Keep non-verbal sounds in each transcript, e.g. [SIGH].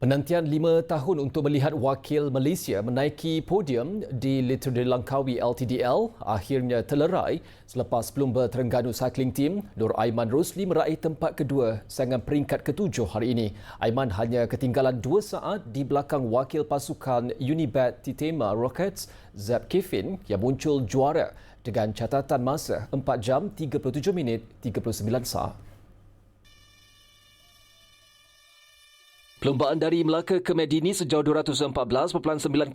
Penantian lima tahun untuk melihat wakil Malaysia menaiki podium di Literature Langkawi LTDL akhirnya telerai selepas pelumba Terengganu Cycling Team Nur Aiman Rosli meraih tempat kedua saingan peringkat ketujuh hari ini. Aiman hanya ketinggalan dua saat di belakang wakil pasukan Unibet Titema Rockets Zeb Kevin yang muncul juara dengan catatan masa 4 jam 37 minit 39 saat. Perlumbaan dari Melaka ke Medini sejauh 214.9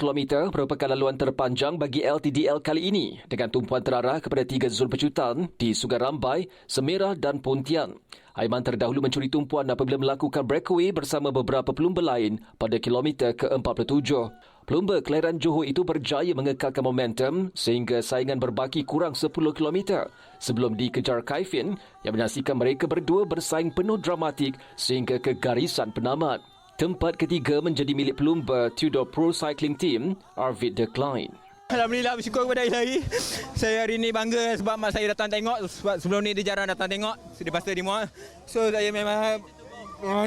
km merupakan laluan terpanjang bagi LTDL kali ini dengan tumpuan terarah kepada tiga zon pecutan di Sungai Rambai, Semerah dan Pontian. Aiman terdahulu mencuri tumpuan apabila melakukan breakaway bersama beberapa pelumba lain pada kilometer ke-47. Pelumba kelahiran Johor itu berjaya mengekalkan momentum sehingga saingan berbaki kurang 10 km sebelum dikejar Kaifin yang menyaksikan mereka berdua bersaing penuh dramatik sehingga ke garisan penamat. Tempat ketiga menjadi milik pelumba Tudor Pro Cycling Team, Arvid Decline. Alhamdulillah bersyukur kepada ilahi. Saya hari ini bangga sebab mak saya datang tengok sebab sebelum ni dia jarang datang tengok. Dia pasti di muat. So saya memang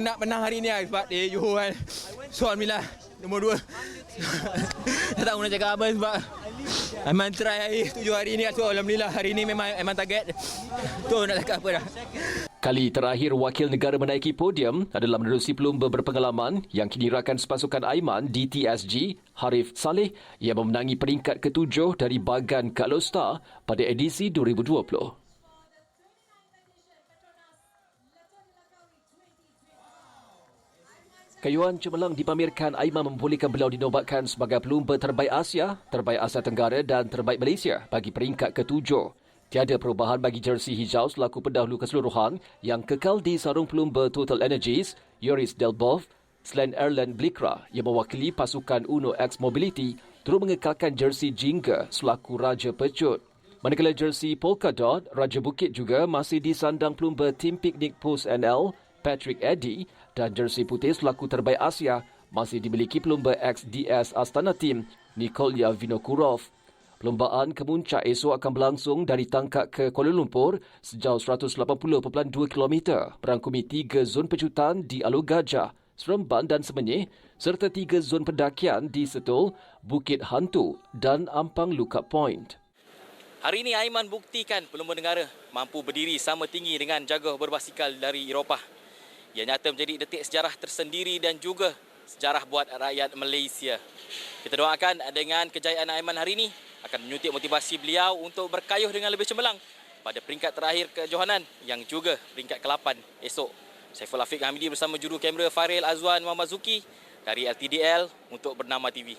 nak menang hari ini lah sebab dia Johor kan. So Alhamdulillah nombor dua. [LAUGHS] tak tahu nak cakap apa sebab Aiman try hari tujuh hari ni. So Alhamdulillah hari ini memang Aiman target. Tu nak cakap apa dah. Kali terakhir wakil negara menaiki podium adalah menerusi pelumba berpengalaman yang kini rakan sepasukan Aiman di TSG, Harif Saleh yang memenangi peringkat ketujuh dari bagan Kalosta pada edisi 2020. Kayuan cemerlang dipamerkan Aiman membolehkan beliau dinobatkan sebagai pelumba terbaik Asia, terbaik Asia Tenggara dan terbaik Malaysia bagi peringkat ketujuh. Tiada perubahan bagi jersey hijau selaku pendahulu keseluruhan yang kekal di sarung pelumba Total Energies, Yoris Delbov, selain Erlen Blikra yang mewakili pasukan Uno X Mobility turut mengekalkan jersey Jingga selaku Raja Pecut. Manakala jersey Polka Dot, Raja Bukit juga masih disandang pelumba tim piknik Post NL, Patrick Eddy dan jersey putih selaku terbaik Asia masih dimiliki pelumba XDS Astana Team, Nikolya Vinokurov. Perlombaan kemuncak esok akan berlangsung dari Tangkak ke Kuala Lumpur sejauh 180.2 km berangkumi tiga zon pecutan di Alur Gajah, Seremban dan Semenyih serta tiga zon pendakian di Setul, Bukit Hantu dan Ampang Lookup Point. Hari ini Aiman buktikan pelumba negara mampu berdiri sama tinggi dengan jago berbasikal dari Eropah. Ia nyata menjadi detik sejarah tersendiri dan juga sejarah buat rakyat Malaysia. Kita doakan dengan kejayaan Aiman hari ini akan menyuntik motivasi beliau untuk berkayuh dengan lebih cemerlang pada peringkat terakhir kejohanan yang juga peringkat ke-8 esok. Saiful Afiq Hamidi bersama juru kamera Faril Azwan Muhammad Zuki dari LTDL untuk Bernama TV.